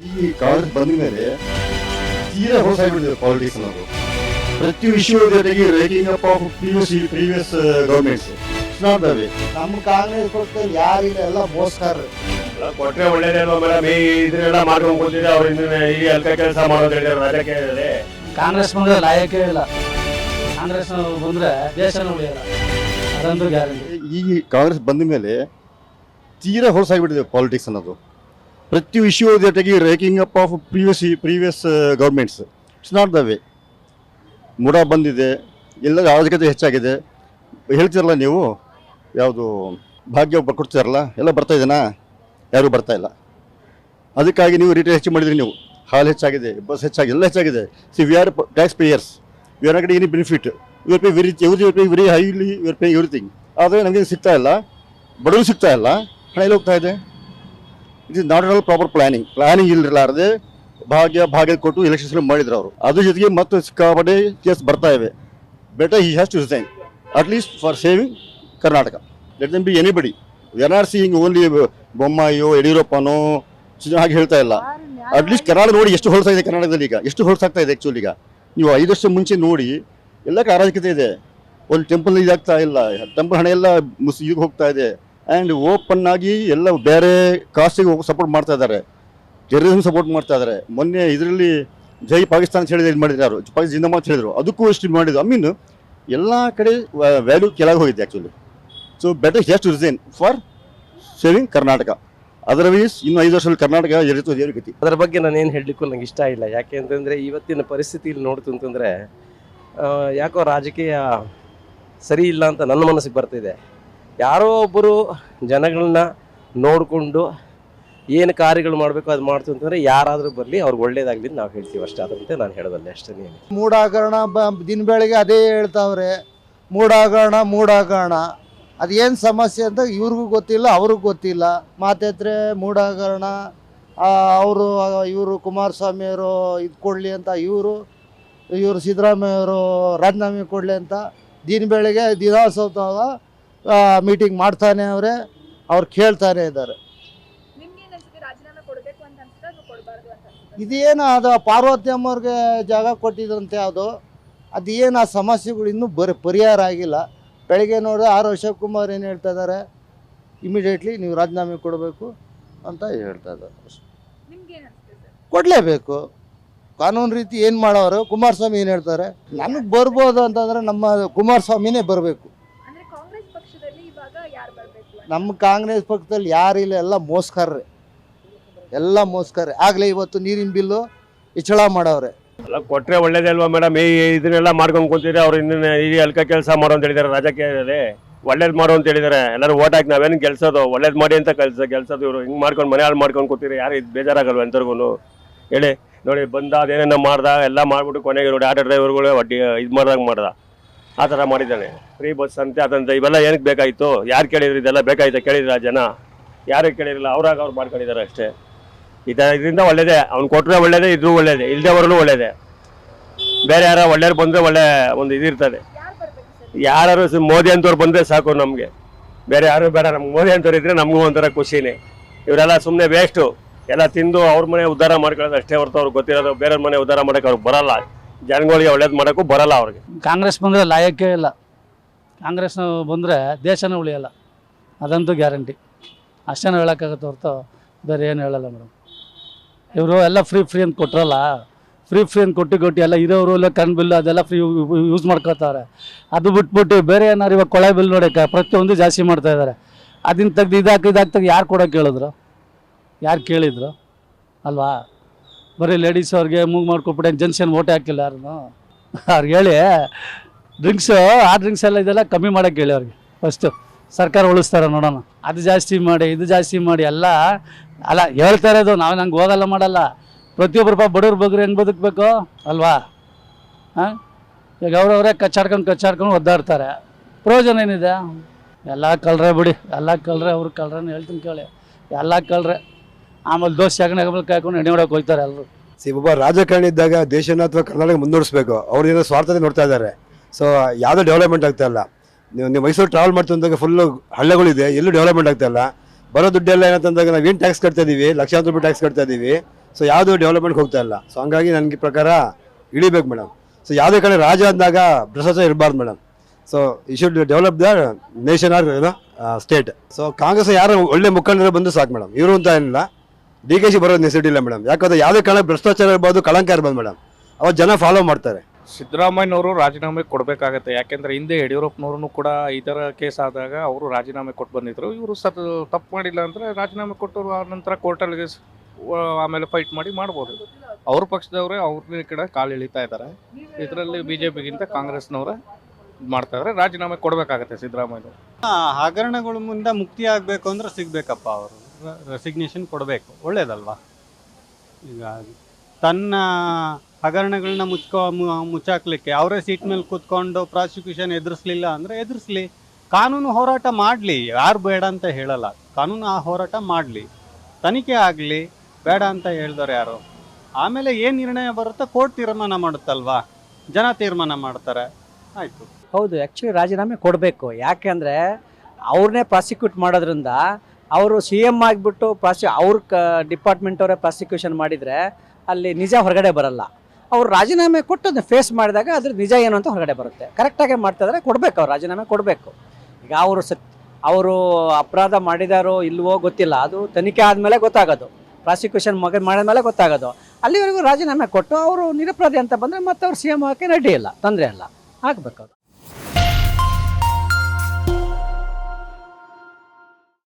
ಈ ಕಾಂಗ್ರೆಸ್ ಬಂದ ಮೇಲೆ ತೀರಾ ಹೊಸಾಗ್ಬಿಟ್ಟಿದೆ ಪಾಲಿಟಿಕ್ಸ್ ಅನ್ನೋದು. ಪ್ರತಿ ವಿಷಯದ ಜೊತೆಗೆ rating up of previous previous governments not the way ನಮ್ಮ ಕಾಂಗ್ರೆಸ್ ಪಕ್ಷದಲ್ಲಿ ಯಾರಿಲ್ಲ ಎಲ್ಲ ಮೋಸ್ಕರ್ರು ಕೊಟ್ರೆ ಒಳ್ಳೇದೇನೋ ಮೇಡಮ್? ಈ ಇದನ್ನೆಲ್ಲ ಮಾಡ್ಕೊಂಡು ಕೂತಿದ್ರೆ ಅವ್ರು ಇನ್ನು ಈ ಅಲ್ಕ ಕೆಲಸ ಮಾಡೋದು ಹೇಳಿದ್ರೆ ರಾಜಕೀಯದಲ್ಲಿ ಕಾಂಗ್ರೆಸ್ ಬಂದ್ರೆ ಲಾಯಕೇ ಇಲ್ಲ. ಕಾಂಗ್ರೆಸ್ ಬಂದ್ರೆ ದೇಶ ಉಳಿಯಲ್ಲ. ಅದಂತೂ ಗ್ಯಾರಂಟಿ ಈ ಕಾಂಗ್ರೆಸ್ ಬಂದ ಮೇಲೆ ತೀರಾ ಹೊಸಾಗ್ಬಿಟ್ಟಿದೆ ಪಾಲಿಟಿಕ್ಸ್ ಅನ್ನೋದು. ಪ್ರತಿ ವಿಷಯ ಜೊತೆಗೆ raking up of previous previous governments it's not the way MUDA ಬಂದಿದೆ. ಎಲ್ಲ ಅರಾಜಕತೆ ಹೆಚ್ಚಾಗಿದೆ. ಹೇಳ್ತಿರಲ್ಲ ನೀವು? ಯಾವುದು ಭಾಗ್ಯ ಕೊಡ್ತಿರಲ್ಲ? ಎಲ್ಲ ಬರ್ತಾ ಇದೆನಾ? ಯಾರೂ ಬರ್ತಾ ಇಲ್ಲ. ಅದಕ್ಕಾಗಿ ನೀವು ರೇಟ್ ಹೆಚ್ಚು ಮಾಡಿದ್ರಿ ನೀವು. ಹಾಲು ಹೆಚ್ಚಾಗಿದೆ ಬಸ್ ಹೆಚ್ಚಾಗಿದೆ, ಎಲ್ಲ ಹೆಚ್ಚಾಗಿದೆ. See we are tax payers we are not any benefit your pay very your pay very highly your pay everything ಆದರೆ ನಮಗೆ ಸಿಗ್ತಾ ಇಲ್ಲ. ಬಡವರು ಸಿಗ್ತಾ ಇಲ್ಲ. ಹಣ ಎಲ್ಲಿ ಹೋಗ್ತಾ ಇದೆ? It is not all proper planning planning ಇಲ್ಲಿರಲಾರದೆ ಭಾಗ್ಯ ಭಾಗ್ಯ ಕೊಟ್ಟು ಎಲೆಕ್ಷನ್ಸ್ ಮಾಡಿದ್ರು ಅವರು. ಅದ್ರ ಜೊತೆಗೆ ಮತ್ತೆ ಸಿಕ್ಕಾಪಟ್ಟೆ ಕೇಸ್ ಬರ್ತಾ ಇವೆ. Better he has to resign at least for saving Karnataka let them be anybody N R C ಹಿಂಗ್ ಓನ್ಲಿ ಬೊಮ್ಮಾಯಿಯೋ ಯಡಿಯೂರಪ್ಪನೋ ಚಿನ್ನ ಹಾಗೆ ಹೇಳ್ತಾ ಇಲ್ಲ. ಅಟ್ಲೀಸ್ಟ್ ಕರ್ನಾಟಕ ನೋಡಿ ಎಷ್ಟು ಹೊಲಸಾಗಿದೆ ಕರ್ನಾಟಕದಲ್ಲಿ ಈಗ. ಎಷ್ಟು ಹೊಲಸಾಗ್ತಾ ಇದೆ ಆ್ಯಕ್ಚುಲಿ ಈಗ. ನೀವು ಐದು ವರ್ಷ ಮುಂಚೆ ನೋಡಿ, ಎಲ್ಲ ಅರಾಜಕತೆ ಇದೆ. ಒಂದು ಟೆಂಪಲ್ ಇದಾಗ್ತಾ ಇಲ್ಲ. ಟೆಂಪಲ್ ಹಣ ಎಲ್ಲ ಮುಸ್ ಹೋಗ್ತಾ ಇದೆ. ಆ್ಯಂಡ್ ಓಪನ್ ಆಗಿ ಎಲ್ಲ ಬೇರೆ ಕಾಸ್ಟಿಗೆ ಸಪೋರ್ಟ್ ಮಾಡ್ತಾ ಇದ್ದಾರೆ. ಟೆರರಿಸಮ್ ಸಪೋರ್ಟ್ ಮಾಡ್ತಾ ಇದ್ದಾರೆ. ಮೊನ್ನೆ ಇದರಲ್ಲಿ ಜೈ ಪಾಕಿಸ್ತಾನ ಹೇಳಿದ್ರೆ ಇದು ಮಾಡಿದ್ರು ಯಾರು ಪಾಕಿಸ್ತಾನ ಜಿಂದಾಬಾದ್ ಹೇಳಿದ್ರು. ಅದಕ್ಕೂ ಎಷ್ಟು ಮಾಡಿದ್ರು ಐ ಮೀನ್ ಎಲ್ಲ ಕಡೆ ವ್ಯಾಲ್ಯೂ ಕೆಳಗೆ ಹೋಗಿದೆ actually so better just resign for saving Karnataka otherwise ಇನ್ನು ಐದು ವರ್ಷದಲ್ಲಿ ಕರ್ನಾಟಕ ಎರಿತು ದೇವ್ರ ಗತಿ. ಅದರ ಬಗ್ಗೆ ನಾನು ಏನು ಹೇಳಲಿಕ್ಕೂ ನಂಗೆ ಇಷ್ಟ ಇಲ್ಲ. ಯಾಕೆ ಅಂತಂದರೆ ಇವತ್ತಿನ ಪರಿಸ್ಥಿತಿಯಲ್ಲಿ ನೋಡ್ತು ಅಂತಂದರೆ ಯಾಕೋ ರಾಜಕೀಯ ಸರಿ ಇಲ್ಲ ಅಂತ ನನ್ನ ಮನಸ್ಸಿಗೆ ಬರ್ತಿದೆ. ಯಾರೋ ಒಬ್ಬರು ಜನಗಳನ್ನ ನೋಡಿಕೊಂಡು ಏನು ಕಾರ್ಯಗಳು ಮಾಡಬೇಕು ಅದು ಮಾಡ್ತು ಅಂತಂದರೆ ಯಾರಾದರೂ ಬರಲಿ ಅವ್ರಿಗೆ ಒಳ್ಳೇದಾಗಲಿ ನಾವು ಹೇಳ್ತೀವಿ. ಅಷ್ಟೇ ಅದಂತೆ ನಾನು ಹೇಳೋದಲ್ಲ ಅಷ್ಟೇ ಮೂಡಾಗರಣ ಬ ದಿನ ಬೆಳಗ್ಗೆ ಅದೇ ಹೇಳ್ತಾವ್ರೆ ಮೂಡಾಗರಣ ಮೂಡಾಗರಣ ಅದೇನು ಸಮಸ್ಯೆ ಅಂತ ಇವ್ರಿಗೂ ಗೊತ್ತಿಲ್ಲ, ಅವ್ರಿಗೂ ಗೊತ್ತಿಲ್ಲ. ಮಾತೆತ್ರೆ ಮೂಡಾಗರಣ ಅವರು ಇವರು ಕುಮಾರಸ್ವಾಮಿಯವರು ಇದು ಕೊಡಲಿ ಅಂತ, ಇವರು ಇವರು ಸಿದ್ದರಾಮಯ್ಯವರು ರಾಜೀನಾಮೆ ಕೊಡಲಿ ಅಂತ ದಿನ ಬೆಳಗ್ಗೆ ದಿನೋತ್ಸವ ಮೀಟಿಂಗ್ ಮಾಡ್ತಾನೆ ಅವರೇ ಅವ್ರು ಕೇಳ್ತಾನೆ ಇದ್ದಾರೆ. ಇದೇನು ಅದು ಪಾರ್ವತ್ಯಮ್ಮ ಅವ್ರಿಗೆ ಜಾಗ ಕೊಟ್ಟಿದ್ರಂತೆ ಅದು ಅದೇನು ಆ ಸಮಸ್ಯೆಗಳು ಇನ್ನೂ ಬರ ಪರಿಹಾರ ಆಗಿಲ್ಲ. ಬೆಳಗ್ಗೆ ನೋಡಿದ್ರೆ ಆರ್ ಅಶೋಕ್ ಕುಮಾರ್ ಏನು ಹೇಳ್ತಾ ಇದ್ದಾರೆ ಇಮಿಡಿಯೇಟ್ಲಿ ನೀವು ರಾಜೀನಾಮೆ ಕೊಡಬೇಕು ಅಂತ ಹೇಳ್ತಾ ಇದ್ದಾರೆ. ಏನ್ ಕೊಡಲೇಬೇಕು. ಕಾನೂನು ರೀತಿ ಏನು ಮಾಡೋರು ಕುಮಾರಸ್ವಾಮಿ ಏನು ಹೇಳ್ತಾರೆ ನನಗೆ ಬರ್ಬೋದು ಅಂತಂದರೆ ನಮ್ಮ ಕುಮಾರಸ್ವಾಮಿನೇ ಬರಬೇಕು ಅಂದ್ರೆ ಕಾಂಗ್ರೆಸ್ ಪಕ್ಷದಲ್ಲಿ ಇವಾಗ ಯಾರು ಬರ್ಬೇಕು ಅಂತ? ನಮ್ಮ ಕಾಂಗ್ರೆಸ್ ಪಕ್ಷದಲ್ಲಿ ಯಾರಿಲ್ಲ ಎಲ್ಲ ಮೋಸ್ಕರ್ರೆ. ಎಲ್ಲ ಮೋಸ್ಕರ್ರೆ. ಆಗಲೇ ಇವತ್ತು ನೀರಿನ ಬಿಲ್ಲು ಹೆಚ್ಚಳ ಮಾಡವ್ರೆ. ಎಲ್ಲ ಕೊಟ್ಟರೆ ಒಳ್ಳೇದೇ ಅಲ್ವಾ ಮೇಡಮ್? ಈ ಇದನ್ನೆಲ್ಲ ಮಾಡ್ಕೊಂಡು ಕೂತಿದ್ರೆ ಅವ್ರು ಇನ್ನೇ ಈ ಅಲ್ಕ ಕೆಲಸ ಮಾಡೋ ಅಂತ ಹೇಳಿದ್ದಾರೆ ರಾಜಕೀಯದಲ್ಲಿ. ಒಳ್ಳೇದು ಮಾಡೋ ಅಂತ ಹೇಳಿದ್ದಾರೆ. ಎಲ್ಲರೂ ಓಟ್ ಹಾಕಿ ನಾವೇನು ಗೆಲ್ಸೋದು? ಒಳ್ಳೇದು ಮಾಡಿ ಅಂತ ಕೆಲಸ, ಗೆಲ್ಸೋದು ಇವರು. ಹಿಂಗೆ ಮಾಡ್ಕೊಂಡು ಮನೆ ಮಾಡ್ಕೊಂಡು ಕೂತಿರಿ ಯಾರು ಇದು ಬೇಜಾರಾಗಲ್ವ ಎಂತರ್ಗೂ ಹೇಳಿ. ನೋಡಿ, ಬಂದ ಅದೇನೇನೋ ಮಾಡ್ದ, ಎಲ್ಲ ಮಾಡಿಬಿಟ್ಟು ಕೊನೆಗೆ ನೋಡಿ ಆಟೋ ಡ್ರೈವರ್ಗಳು ಒಡ್ಡಿ, ಇದು ಮಾಡ್ದಾಗ ಮಾಡ್ದ. ಆ ಥರ ಮಾಡಿದ್ದಾನೆ. ಫ್ರೀ ಬಸ್ ಅಂತೆ ಅದಂತೆ ಇವೆಲ್ಲ ಏನಕ್ಕೆ ಬೇಕಾಯಿತು? ಯಾರು ಕೇಳಿದ್ರು ಇದೆಲ್ಲ ಬೇಕಾಯ್ತು? ಕೇಳಿದ್ರ ಜನ? ಯಾರು ಕೇಳಿರಲಿಲ್ಲ? ಅವ್ರಾಗ ಅವ್ರು ಮಾಡ್ಕೊಂಡಿದ್ದಾರೆ ಅಷ್ಟೇ. ಇದರ ಇದರಿಂದ ಒಳ್ಳೇದೇ. ಅವ್ನು ಕೊಟ್ಟರೆ ಒಳ್ಳೇದೇ, ಇದ್ರೂ ಒಳ್ಳೇದೇ. ಇಲ್ಲದೆ ಬರಲು ಒಳ್ಳೇದೇ. ಬೇರೆ ಯಾರೋ ಒಳ್ಳೆಯವ್ರು ಬಂದರೆ ಒಳ್ಳೆ ಒಂದು ಇದಿರ್ತದೆ ಯಾರು ಮೋದಿ ಅಂತವ್ರು ಬಂದರೆ ಸಾಕು ನಮಗೆ. ಬೇರೆ ಯಾರು ಬೇಡ. ನಮ್ಗೆ ಮೋದಿ ಅಂತವ್ರು ಇದ್ರೆ ನಮಗೂ ಒಂಥರ ಖುಷಿನೇ. ಇವರೆಲ್ಲ ಸುಮ್ಮನೆ ವೇಸ್ಟು ಎಲ್ಲ ತಿಂದು ಅವ್ರ ಮನೆ ಉದ್ಧಾರ ಮಾಡ್ಕೊಳ್ಳೋದು ಅಷ್ಟೇ ಹೊರತು ಅವ್ರಿಗೆ ಗೊತ್ತಿರೋದು. ಬೇರೆಯವ್ರ ಮನೆ ಉದ್ಧಾರ ಮಾಡೋಕೆ ಅವ್ರಿಗೆ ಬರಲ್ಲ. ಜನಗಳಿಗೆ ಒಳ್ಳೇದು ಮಾಡೋಕ್ಕೂ ಬರಲ್ಲ ಅವ್ರಿಗೆ. ಕಾಂಗ್ರೆಸ್ ಬಂದರೆ ಲಾಯಕ್ಕೇ ಇಲ್ಲ. ಕಾಂಗ್ರೆಸ್ ಬಂದರೆ ದೇಶನೇ ಉಳಿಯಲ್ಲ. ಅದಂತೂ ಗ್ಯಾರಂಟಿ. ಅಷ್ಟೇನೂ ಹೇಳೋಕ್ಕಾಗತ್ತೆ ಹೊರತು ಬೇರೆ ಏನು ಹೇಳಲ್ಲ ಮೇಡಮ್. ಇವರು ಎಲ್ಲ ಫ್ರೀ ಫ್ರೀ ಅಂತ ಕೊಟ್ಟರಲ್ಲ ಫ್ರೀ ಫ್ರೀ ಅಂತ ಕೊಟ್ಟು ಕೊಟ್ಟು ಎಲ್ಲ ಇರೋರು ಇಲ್ಲ ಕರೆಂಟ್ ಬಿಲ್ಲು ಅದೆಲ್ಲ ಫ್ರೀ ಯೂಸ್ ಮಾಡ್ಕೊತಾರೆ ಅದು ಬಿಟ್ಬಿಟ್ಟು ಬೇರೆ ಏನಾರು ಇವಾಗ ಕೊಳೆ ಬಿಲ್ ನೋಡೋಕೆ ಪ್ರತಿಯೊಂದು ಜಾಸ್ತಿ ಮಾಡ್ತಾ ಇದ್ದಾರೆ ಅದನ್ನ ತೆಗ್ದು ಇದಾಕಿ ಇದಾಕ್ತಾಗ ಯಾರು ಕೊಡೋಕೆ ಹೇಳಿದ್ರು ಯಾರು ಕೇಳಿದ್ರು? ಅಲ್ವಾ? ಬರೀ ಲೇಡೀಸ್ ಅವ್ರಿಗೆ ಮೂವ್ ಮಾಡ್ಕೊಬಿಟ್ಟು ಏನು ಓಟೆ ಹಾಕಿಲ್ಲ ಯಾರನ್ನು? ಅವ್ರಿಗೆ ಹೇಳಿ ಡ್ರಿಂಕ್ಸು ಆ ಡ್ರಿಂಕ್ಸ್ ಎಲ್ಲ ಇದೆಲ್ಲ ಕಮ್ಮಿ ಮಾಡೋಕ್ಕೆ ಹೇಳಿ ಅವ್ರಿಗೆ. ಫಸ್ಟು ಸರ್ಕಾರ ಉಳಿಸ್ತಾರೆ ನೋಡೋಣ. ಅದು ಜಾಸ್ತಿ ಮಾಡಿ, ಇದು ಜಾಸ್ತಿ ಮಾಡಿ ಎಲ್ಲ, ಅಲ್ಲ, ಹೇಳ್ತಾ ಇರೋದು ನಾವು ನಂಗೆ ಹೋಗಲ್ಲ ಮಾಡಲ್ಲ. ಪ್ರತಿಯೊಬ್ಬರು ಪಾಪ ಬಡವ್ರು ಬಗ್ರು ಹೆಂಗೆ ಬದುಕಬೇಕು? ಅಲ್ವಾ? ಹಾಂ? ಈಗ ಅವ್ರವರೇ ಕಚ್ಚಾಡ್ಕೊಂಡು ಕಚ್ಚಾಡ್ಕೊಂಡು ಒದ್ದಾಡ್ತಾರೆ. ಪ್ರಯೋಜನ ಏನಿದೆ? ಎಲ್ಲ ಕಳ್ರೆ ಬಿಡಿ, ಎಲ್ಲ ಕಳ್ರೆ, ಅವ್ರು ಕಳ್ರನ್ನ ಹೇಳ್ತೀನಿ ಕೇಳಿ. ಎಲ್ಲ ಕಳ್ರೆ. ಆಮೇಲೆ ದೋಸೆ ಹೆಗಲ್ ಕಾಯ್ಕೊಂಡು ಎಣ್ಣೆ ಹೊಡಕ್ಕೆ ಹೋಗ್ತಾರೆ ಎಲ್ಲರೂ ಸಿ, ಒಬ್ಬ ರಾಜಕಾರಣಿ ಇದ್ದಾಗ ದೇಶನ ಅಥವಾ ಕರ್ನಾಟಕ ಮುನ್ನಡೆಸಬೇಕು ಅವ್ರು ಏನೋ ಸ್ವಾರ್ಥತೆ ನೋಡ್ತಾ ಇದ್ದಾರೆ. ಸೊ ಯಾವುದೋ ಡೆವಲಪ್ಮೆಂಟ್ ಆಗ್ತಾ ಇಲ್ಲ. ನೀವು ನೀವು ಮೈಸೂರು ಟ್ರಾವೆಲ್ ಮಾಡ್ತಿದ್ದಾಗ ಫುಲ್ಲು ಹಳ್ಳಿಗಳಿದೆ. ಎಲ್ಲೂ ಡೆವಲಪ್ಮೆಂಟ್ ಆಗ್ತಾ ಇಲ್ಲ. ಬರೋ ದುಡ್ಡೆಲ್ಲ ಏನಂತಂದಾಗ ನಾವು ಏನು ಟ್ಯಾಕ್ಸ್ ಕಟ್ತಾ ಇದೀವಿ? ಲಕ್ಷಾಂತರ ರೂಪಾಯಿ ಟ್ಯಾಕ್ಸ್ ಕಟ್ತಾ ಇದೀವಿ. ಸೊ ಯಾವುದು ಡೆವಲಪ್ಮೆಂಟ್ ಹೋಗ್ತಾ ಇಲ್ಲ. ಸೊ ಹಂಗಾಗಿ ನನಗೆ ಪ್ರಕಾರ ಇಳಿಬೇಕು ಮೇಡಮ್ ಸೊ ಯಾವುದೇ ಕಡೆ ರಾಜ ಅಂದಾಗ ಭ್ರಷ್ಟಾಚಾರ ಇರಬಾರ್ದು ಮೇಡಮ್ ಸೊ ಈ should develop the nation or state so Congress ಯಾರು ಒಳ್ಳೆ ಮುಖಂಡರು ಬಂದು ಸಾಕು ಮೇಡಮ್ ಇವರು ಅಂತ ಏನಿಲ್ಲ. ಡಿ ಕೆ ಸಿ ಬರೋದು ನೆಸಿಟಿ ಇಲ್ಲ ಮೇಡಮ್ ಯಾಕಂದ್ರೆ ಯಾವುದೇ ಕಾರಣ ಭ್ರಷ್ಟಾಚಾರ ಇರ್ಬೋದು ಕಳಂಕ ಇರ್ಬೋದು ಮೇಡಮ್ ಅವಾಗ ಜನ ಫಾಲೋ ಮಾಡ್ತಾರೆ. ಸಿದ್ದರಾಮಯ್ಯನವರು ರಾಜೀನಾಮೆ ಕೊಡಬೇಕಾಗತ್ತೆ. ಯಾಕೆಂದ್ರೆ ಹಿಂದೆ ಯಡಿಯೂರಪ್ಪನವ್ರು ಕೂಡ ಈ ಥರ ಕೇಸ್ ಆದಾಗ ಅವರು ರಾಜೀನಾಮೆ ಕೊಟ್ಟು ಬಂದಿದ್ರು. ಇವರು ಸತ್ ತಪ್ಪು ಮಾಡಿಲ್ಲ ಅಂದರೆ ರಾಜೀನಾಮೆ ಕೊಟ್ಟರು ಆ ನಂತರ ಕೋರ್ಟಲ್ಲಿ ಆಮೇಲೆ ಫೈಟ್ ಮಾಡಿ ಮಾಡ್ಬೋದು. ಅವ್ರ ಪಕ್ಷದವರೇ ಅವ್ರ ಕಡೆ ಕಾಲು ಎಳಿತಾ ಇದ್ದಾರೆ. ಇದರಲ್ಲಿ ಬಿ ಜೆ ಪಿಗಿಂತ ಕಾಂಗ್ರೆಸ್ನವರೇ ಮಾಡ್ತಾ ಇದ್ದಾರೆ ರಾಜೀನಾಮೆ ಕೊಡಬೇಕಾಗತ್ತೆ ಸಿದ್ದರಾಮಯ್ಯನವರು. ಹಗರಣಗಳ ಮುಂದೆ ಮುಕ್ತಿ ಆಗಬೇಕು ಅಂದ್ರೆ ಸಿಗ್ಬೇಕಪ್ಪ ಅವರು. ರೆಸಿಗ್ನೇಷನ್ ಕೊಡಬೇಕು. ಒಳ್ಳೇದಲ್ವಾ? ಈಗ ತನ್ನ ಹಗರಣಗಳನ್ನ ಮುಚ್ಕೊ ಮುಚ್ಚಾಕ್ಲಿಕ್ಕೆ, ಅವರೇ ಸೀಟ್ ಮೇಲೆ ಕೂತ್ಕೊಂಡು ಪ್ರಾಸಿಕ್ಯೂಷನ್ ಎದುರಿಸ್ಲಿಲ್ಲ ಅಂದರೆ ಎದುರಿಸ್ಲಿ. ಕಾನೂನು ಹೋರಾಟ ಮಾಡಲಿ, ಯಾರು ಬೇಡ ಅಂತ ಹೇಳಲ್ಲ. ಕಾನೂನು ಆ ಹೋರಾಟ ಮಾಡಲಿ. ತನಿಖೆ ಆಗಲಿ, ಬೇಡ ಅಂತ ಹೇಳಿದವ್ರು ಯಾರು? ಆಮೇಲೆ ಏನು ನಿರ್ಣಯ ಬರುತ್ತೋ ಕೋರ್ಟ್ ತೀರ್ಮಾನ ಮಾಡುತ್ತಲ್ವಾ? ಜನ ತೀರ್ಮಾನ ಮಾಡ್ತಾರೆ. ಆಯಿತು. ಹೌದು ಆ್ಯಕ್ಚುಲಿ ರಾಜೀನಾಮೆ ಕೊಡಬೇಕು. ಯಾಕೆಂದರೆ ಅವ್ರನ್ನೇ ಪ್ರಾಸಿಕ್ಯೂಟ್ ಮಾಡೋದ್ರಿಂದ ಅವರು ಸಿ ಎಂ ಆಗಿಬಿಟ್ಟು ಪ್ರಾಸಿ ಅವ್ರ ಕ ಡಿಪಾರ್ಟ್ಮೆಂಟ್ ಅವರೇ ಪ್ರಾಸಿಕ್ಯೂಷನ್ ಮಾಡಿದರೆ ಅಲ್ಲಿ ನಿಜ ಹೊರಗಡೆ ಬರಲ್ಲ. ಅವ್ರು ರಾಜೀನಾಮೆ ಕೊಟ್ಟು ಅದನ್ನ ಫೇಸ್ ಮಾಡಿದಾಗ ಅದ್ರ ನಿಜ ಏನು ಅಂತ ಹೊರಗಡೆ ಬರುತ್ತೆ. ಕರೆಕ್ಟಾಗಿ ಮಾಡ್ತಿದ್ರೆ, ಕೊಡಬೇಕು ಅವ್ರು ರಾಜೀನಾಮೆ ಕೊಡಬೇಕು. ಈಗ ಅವರು ಸತ್ ಅವರು ಅಪರಾಧ ಮಾಡಿದಾರೋ ಇಲ್ವೋ ಗೊತ್ತಿಲ್ಲ. ಅದು ತನಿಖೆ ಆದಮೇಲೆ ಗೊತ್ತಾಗೋದು. ಪ್ರಾಸಿಕ್ಯೂಷನ್ ಮಗ ಮಾಡಿದ್ಮೇಲೆ ಗೊತ್ತಾಗೋದು. ಅಲ್ಲಿವರೆಗೂ ರಾಜೀನಾಮೆ ಕೊಟ್ಟು ಅವರು ನಿರಪರಾಧಿ ಅಂತ ಬಂದರೆ ಮತ್ತೆ ಅವ್ರು ಸಿ ಎಂ ಹಾಕಿ ರೆಡಿ ಇಲ್ಲ. ತೊಂದರೆ ಇಲ್ಲ. ಅದು.